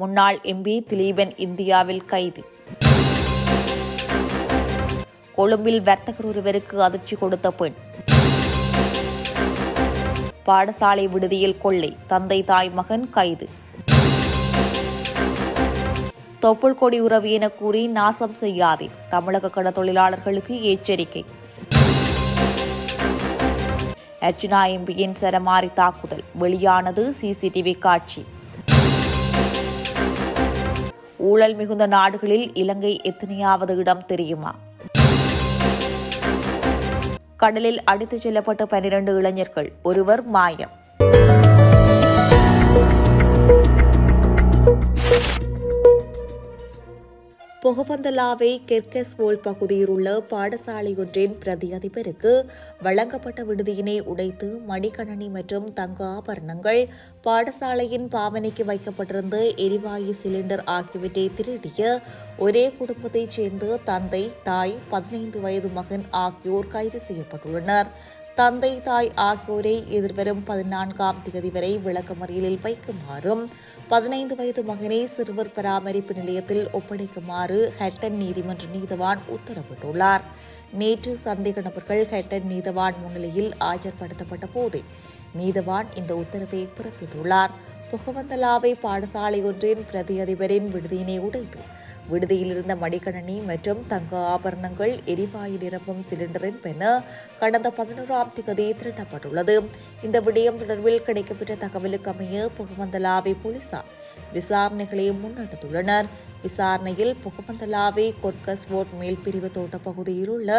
முன்னாள் எம்பி திலீபன் இந்தியாவில் கைது. கொழும்பில் வர்த்தகர் ஒருவருக்கு அதிர்ச்சி கொடுத்த பெண். பாடசாலை விடுதியில் கொள்ளை தந்தை தாய் மகன் கைது. தொப்புள் கொடி உறவு என கூறி நாசம் செய்யாதே தமிழக கட தொழிலாளர்களுக்கு எச்சரிக்கை. அர்ஜுனா எம்பியின் சரமாரி தாக்குதல் வெளியானது சிசிடிவி காட்சி. ஊழல் மிகுந்த நாடுகளில் இலங்கை எத்தனையாவது இடம் தெரியுமா? கடலில் அடித்துச் செல்லப்பட்ட பனிரண்டு இளைஞர்கள் ஒருவர் மாயம். பொகபந்தலாவை கெர்கஸ்வோல் பகுதியில் உள்ள பாடசாலை ஒன்றின் பிரதி அதிபருக்கு வழங்கப்பட்ட விடுதியினை உடைத்து மடிக்கணனி மற்றும் தங்க ஆபரணங்கள் பாடசாலையின் பாவனைக்கு வைக்கப்பட்டிருந்த எரிவாயு சிலிண்டர் ஆகியவற்றை திருடிய ஒரே குடும்பத்தைச் சேர்ந்த தந்தை தாய் பதினைந்து வயது மகன் ஆகியோர் கைது செய்யப்பட்டுள்ளனர். தந்தை தாய் ஆகியோரை எதிர்வரும் பதினான்காம் தேதி வரை விளக்கமறியலில் வைக்குமாறும் பதினைந்து வயது மகனை சிறுவர் பராமரிப்பு நிலையத்தில் ஒப்படைக்குமாறு ஹெட்டன் நீதிமன்ற நீதவான் உத்தரவிட்டுள்ளார். நேற்று சந்தேக நபர்கள் ஹெட்டன் நீதவான் முன்னிலையில் ஆஜர்படுத்தப்பட்ட போதே நீதவான் இந்த உத்தரவை பிறப்பித்துள்ளார். புகவந்தலாவை பாடசாலை ஒன்றின் பிரதி அதிபரின் விடுதியினை உடைத்து விடுதியில் இருந்த மடிக்கணனி மற்றும் தங்க ஆபரணங்கள் எரிவாயு நிரப்பும் சிலிண்டரின் பென கடந்த பதினோராம் திகதி திருட்டப்பட்டுள்ளது. இந்த விடயம் தொடர்பில் கிடைக்கப்பெற்ற தகவலுக்கு அமைய போலீசார் விசாரணைகளை முன்னெடுத்துள்ளனர். விசாரணையில் புகவந்தலாவை கொர்கஸ்வோட் மேல் பிரிவு தோட்ட பகுதியில் உள்ள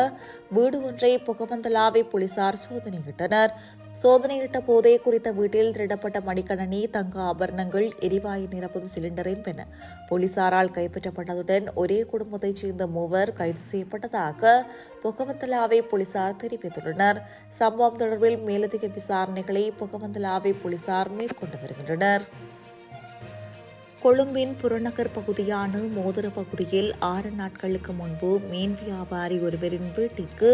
வீடு ஒன்றை புகமந்தலாவை போலீசார் சோதனையிட்டனர். சோதனையிட்ட போதே குறித்த வீட்டில் திருடப்பட்ட மடிக்கணனி தங்க ஆபரணங்கள் எரிவாயு நிரப்பும் சிலிண்டரின் பெண் போலீசாரால் கைப்பற்றப்பட்டதுடன் ஒரே குடும்பத்தைச் சேர்ந்த மூவர் கைது செய்யப்பட்டதாக புகவந்தலாவை போலீசார் தெரிவித்துள்ளனர். சம்பவம் தொடர்பில் மேலதிக விசாரணைகளை புகவந்தலாவை போலீசார் மேற்கொண்டு வருகின்றனர். கொழும்பின் புறநகர் பகுதியான மோதிர பகுதியில் ஆறு நாட்களுக்கு முன்பு மீன் வியாபாரி ஒருவரின் வீட்டிற்கு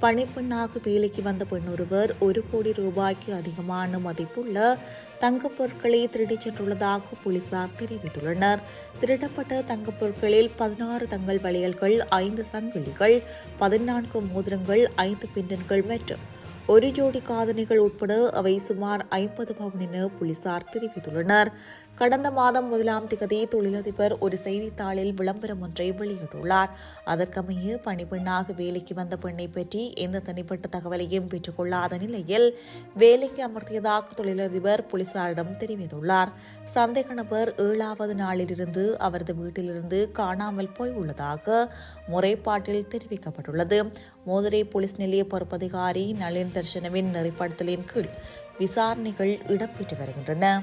பணிப்பெண்ணாக வேலைக்கு வந்த பெண் ஒருவர் ஒரு கோடி ரூபாய்க்கு அதிகமான மதிப்புள்ள தங்கப் பொருட்களை திருடிச் சென்றுள்ளதாக போலீசார் தெரிவித்துள்ளனர். திருடப்பட்ட தங்கப் பொருட்களில் பதினாறு தங்கள் வளையல்கள் ஐந்து சங்கிலிகள் பதினான்கு மோதிரங்கள் ஐந்து பிண்டன்கள் மற்றும் ஒரு ஜோடி காதணிகள் உட்பட அவை சுமார் ஐம்பது பவுன் என போலீசார் தெரிவித்துள்ளனர். கடந்த மாதம் முதலாம் திகதி தொழிலதிபர் ஒரு செய்தித்தாளில் விளம்பரம் ஒன்றை வெளியிட்டுள்ளார். அதற்கமைய பணிப்பெண்ணாக வேலைக்கு வந்த பெண்ணை பற்றி எந்த தனிப்பட்ட தகவலையும் பெற்றுக்கொள்ளாத நிலையில் வேலைக்கு அமர்த்தியதாக தொழிலதிபர் போலீசாரிடம் தெரிவித்துள்ளார். சந்தேக நபர் ஏழாவது நாளிலிருந்து அவரது வீட்டிலிருந்து காணாமல் போய் உள்ளதாக முறைப்பாட்டில் தெரிவிக்கப்பட்டுள்ளது. மோதிரை போலீஸ் நிலைய பொறுப்பதிகாரி நளின் தர்ஷனவின் நெறிப்படுத்தலின் கீழ் விசாரணைகள் இடம்பெற்று வருகின்றன.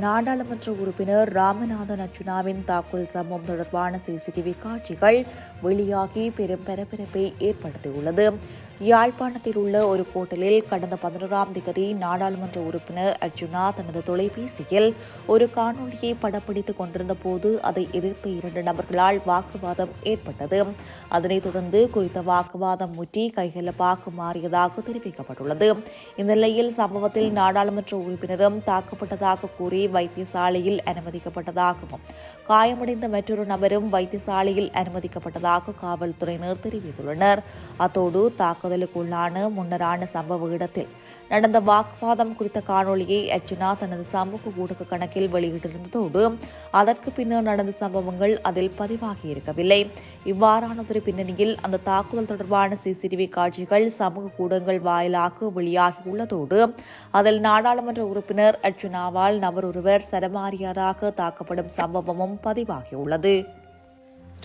நாடாளுமன்ற உறுப்பினர் ராமநாதன் அர்ஜுனாவின் தாக்குதல் சம்பவம் தொடர்பான சிசிடிவி காட்சிகள் வெளியாகி பெரும் பரபரப்பை ஏற்படுத்தியுள்ளது. யாழ்ப்பாணத்தில் உள்ள ஒரு ஹோட்டலில் கடந்த பதினோராம் திகதி நாடாளுமன்ற உறுப்பினர் அர்ஜுனா தனது தொலைபேசியில் ஒரு காணொலியை படப்பிடித்துக் கொண்டிருந்த போது அதை எதிர்த்த இரண்டு நபர்களால் வாக்குவாதம் ஏற்பட்டது. அதனைத் தொடர்ந்து குறித்த வாக்குவாதம் முற்றி கைகலப்பாக மாறியதாக தெரிவிக்கப்பட்டுள்ளது. இந்த நிலையில் சம்பவத்தில் நாடாளுமன்ற உறுப்பினரும் தாக்கப்பட்டதாக கூறி வைத்தியசாலையில் அனுமதிக்கப்பட்டதாகவும் காயமடைந்த மற்றொரு நபரும் வைத்தியசாலையில் அனுமதிக்கப்பட்டதாக காவல்துறையினர் தெரிவித்துள்ளனர். அத்தோடு தாக்குதலுக்குள்ளான முன்னரான சம்பவ இடத்தில் நடந்த வாக்குவாதம் குறித்த காணொலியை அர்ச்சுனா தனது சமூக ஊடக கணக்கில் வெளியிட்டிருந்ததோடு அதற்கு பின்னர் நடந்த சம்பவங்கள் அதில் பதிவாகி இருக்கவில்லை. இவ்வாறானதொரு பின்னணியில் அந்த தாக்குதல் தொடர்பான சிசிடிவி காட்சிகள் சமூக ஊடகங்கள் வாயிலாக வெளியாகி உள்ளதோடு அதில் நாடாளுமன்ற உறுப்பினர் அர்ச்சுனாவால் நபர் ஒருவர் சரமாரியாராக தாக்கப்படும் சம்பவமும் பதிவாகியுள்ளது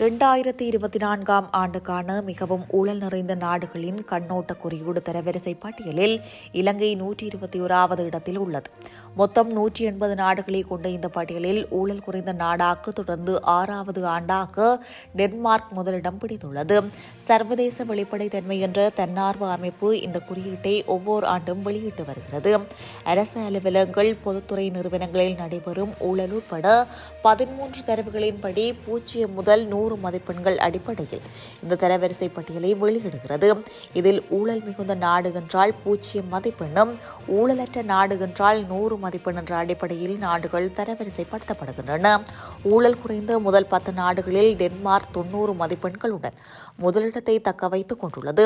ரெண்டாயிரத்தி இருபத்தி நான்காம் ஆண்டுக்கான மிகவும் ஊழல் நிறைந்த நாடுகளின் கண்ணோட்ட குறியீடு தரவரிசை பட்டியலில் இலங்கை நூற்றி இருபத்தி ஓராவது இடத்தில் உள்ளது. மொத்தம் நூற்றி எண்பது நாடுகளை கொண்ட இந்த பட்டியலில் ஊழல் குறைந்த நாடாக தொடர்ந்து ஆறாவது ஆண்டாக டென்மார்க் முதலிடம் பிடித்துள்ளது. சர்வதேச வெளிப்படைத்தன்மை என்ற தன்னார்வ அமைப்பு இந்த குறியீட்டை ஒவ்வொரு ஆண்டும் வெளியிட்டு வருகிறது. அரசு அலுவலகங்கள் பொதுத்துறை நிறுவனங்களில் நடைபெறும் ஊழல் உட்பட பதிமூன்று தரவுகளின்படி பூஜ்ஜியம் முதல் நூறு நூறு மதிப்பெண்கள் அடிப்படையில் இந்த தரவரிசை பட்டியலை வெளியிடுகிறது. இதில் ஊழல் மிகுந்த நாடு என்றால் பூஜ்ஜியம் மதிப்பெண்ணும் ஊழலற்ற நாடு என்றால் நூறு மதிப்பெண் என்ற அடிப்படையில் நாடுகள் தரவரிசைப்படுத்தப்படுகின்றன. ஊழல் குறைந்த முதல் பத்து நாடுகளில் டென்மார்க் தொன்னூறு மதிப்பெண்களுடன் முதலிடத்தை தக்க வைத்துக் கொண்டுள்ளது.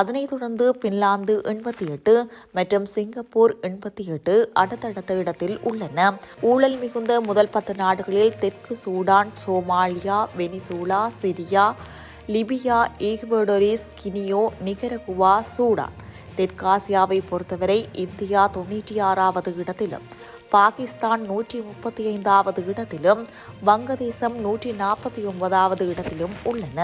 அதனைத் தொடர்ந்து பின்லாந்து எண்பத்தி எட்டு மற்றும் சிங்கப்பூர் எண்பத்தி எட்டு அடுத்தடுத்த இடத்தில் உள்ளன. ஊழல் மிகுந்த முதல் பத்து நாடுகளில் தெற்கு Sudan Somalia வெனிசூ Venezuela Syria Libya equatorial Guinea Nicaragua Sudan தெற்காசியாவை பொறுத்தவரை இந்தியா தொன்னூற்றி ஆறாவது இடத்திலும் பாகிஸ்தான் நூற்றி முப்பத்தி ஐந்தாவது இடத்திலும் வங்கதேசம் நூற்றி நாற்பத்தி ஒன்பதாவது இடத்திலும் உள்ளன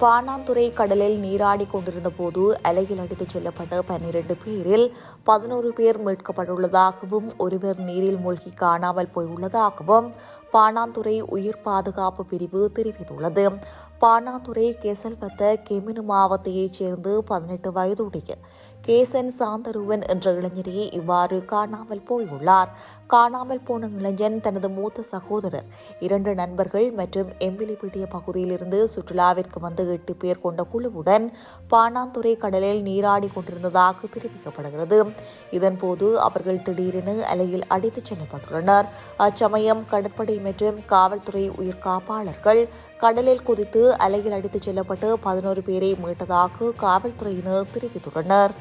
பாணாந்துறை கடலில் நீராடி கொண்டிருந்த போது அலையில் அடித்துச் செல்லப்பட்ட பன்னிரண்டு பேரில் பதினோரு பேர் மீட்கப்பட்டுள்ளதாகவும் ஒருவர் நீரில் மூழ்கி காணாமல் போயுள்ளதாகவும் பாணாந்துறை உயிர் பாதுகாப்பு பிரிவு தெரிவித்துள்ளது. பாணாந்துறை கெசல்பத்த கெமினு மாவட்டத்தைச் சேர்ந்து பதினெட்டு வயதுடைய கேசன் சாந்தருவன் என்ற இளைஞரே இவ்வாறு காணாமல் போயுள்ளார். காணாமல் போன இளைஞன் தனது மூத்த சகோதரர். இரண்டு நண்பர்கள் மற்றும் எம்பிலிப்பிட்டிய பகுதியிலிருந்து சுற்றுலாவிற்கு வந்து எட்டு பேர் கொண்ட குழுவுடன் பாணாந்துறை கடலில் நீராடி கொண்டிருந்ததாக தெரிவிக்கப்படுகிறது. இதன்போது அவர்கள் திடீரென அலையில் அடித்துச் செல்லப்பட்டுள்ளனர். அச்சமயம் கடற்படை மற்றும் காவல்துறை உயிர் காப்பாளர்கள் கடலில் குதித்து அலையில் அடித்துச் செல்லப்பட்டு பதினோரு பேரை மீட்டதாக காவல்துறையினர் தெரிவித்துள்ளனர்.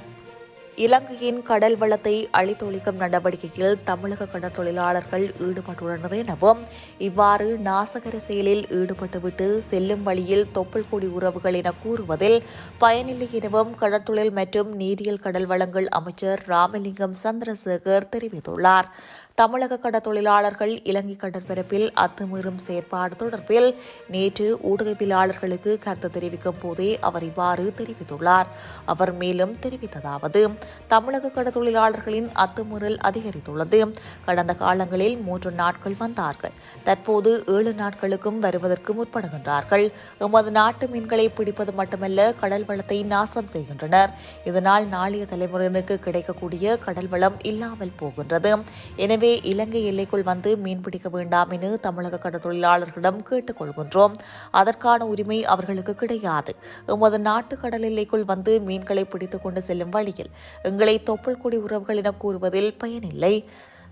இலங்கையின் கடல் வளத்தை அழித்தொழிக்கும் நடவடிக்கையில் தமிழக கடற்தொழிலாளர்கள் ஈடுபட்டுள்ளனர் எனவும் இவ்வாறு நாசகர செயலில் ஈடுபட்டுவிட்டு செல்லும் வழியில் தொப்புள் கொடி உறவுகள் என கூறுவதில் பயனில்லை எனவும் கடற்தொழில் மற்றும் நீரியல் கடல் வளங்கள் அமைச்சர் ராமலிங்கம் சந்திரசேகர் தெரிவித்துள்ளார். தமிழக கடற்தொழிலாளர்கள் இலங்கை கடற்பரப்பில் அத்துமீறும் செயற்பாடு தொடர்பில் நேற்று ஊடகவியலாளர்களுக்கு கருத்து தெரிவிக்கும் போதே அவர் இவ்வாறு தெரிவித்துள்ளார். அவர் மேலும் தெரிவித்ததாவது தமிழக கடற்தொழிலாளர்களின் அத்துமுறல் அதிகரித்துள்ளது. கடந்த காலங்களில் மூன்று நாட்கள் வந்தார்கள். தற்போது ஏழு நாட்களுக்கும் வருவதற்கு முற்படுகின்றார்கள். எமது நாட்டு மீன்களை பிடிப்பது மட்டுமல்ல கடல் வளத்தை நாசம் செய்கின்றனர். இதனால் நாளைய தலைமுறையினருக்கு கிடைக்கக்கூடிய கடல் வளம் இல்லாமல் போகின்றது. எனவே இலங்கை எல்லைக்குள் வந்து மீன்பிடிக்க வேண்டாம் என தமிழக கடற்தொழிலாளர்களிடம் கேட்டுக் கொள்கின்றோம் அதற்கான உரிமை அவர்களுக்கு கிடையாது. எமது நாட்டு கடல் எல்லைக்குள் வந்து மீன்களை பிடித்துக் கொண்டு செல்லும் வழியில் எங்களை தொப்புள் கொடி உறவுகள் என கூறுவதில் பயனில்லை.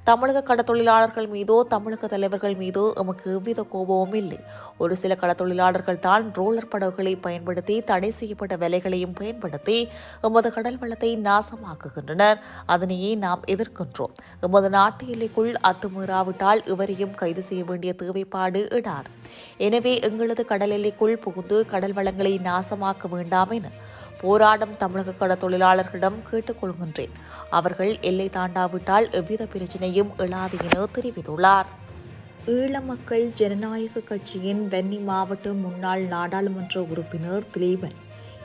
தமிழக கடத்தொழிலாளர்கள் மீதோ தமிழக தலைவர்கள் மீதோ எமக்கு எவ்வித கோபமும் இல்லை. ஒரு சில கடத்தொழிலாளர்கள் தான் ரோலர் படகுகளை பயன்படுத்தி தடை செய்யப்பட்ட வேலைகளையும் பயன்படுத்தி எமது கடல் வளத்தை நாசமாக்குகின்றனர். அதனையே நாம் எதிர்க்கின்றோம். எமது நாட்டு எல்லைக்குள் அத்துமீறாவிட்டால் இவரையும் கைது செய்ய வேண்டிய தேவைப்பாடு இடாது. எனவே எங்களது கடல் எல்லைக்குள் புகுந்து கடல் வளங்களை நாசமாக்க வேண்டாம் என போராடும் தமிழக கடத் தொழிலாளர்களிடம் கேட்டுக்கொள்கின்றேன் அவர்கள் எல்லை தாண்டாவிட்டால் எவ்வித பிரச்சனையும் எழாது என தெரிவித்துள்ளார். ஈழ மக்கள் ஜனநாயக கட்சியின் வென்னி மாவட்ட முன்னாள் நாடாளுமன்ற உறுப்பினர் திலீபன்.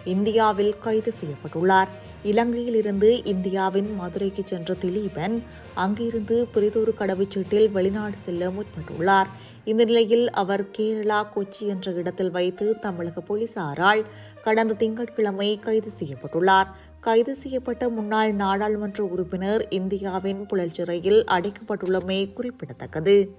இந்தியாவில் கைது செய்யப்பட்டுள்ளார். இலங்கையில் இருந்து இந்தியாவின் மதுரைக்கு சென்ற திலீபன் அங்கிருந்து பிரிதொரு கடவுச்சீட்டில் வெளிநாடு செல்ல முற்பட்டுள்ளார். இந்த நிலையில் அவர் கேரளா கொச்சி என்ற இடத்தில் வைத்து தமிழக போலீசாரால் கடந்த திங்கட்கிழமை கைது செய்யப்பட்டுள்ளார். கைது செய்யப்பட்ட முன்னாள் நாடாளுமன்ற உறுப்பினர் இந்தியாவின் புழல் சிறையில் அடைக்கப்பட்டுள்ளமை குறிப்பிடத்தக்கது.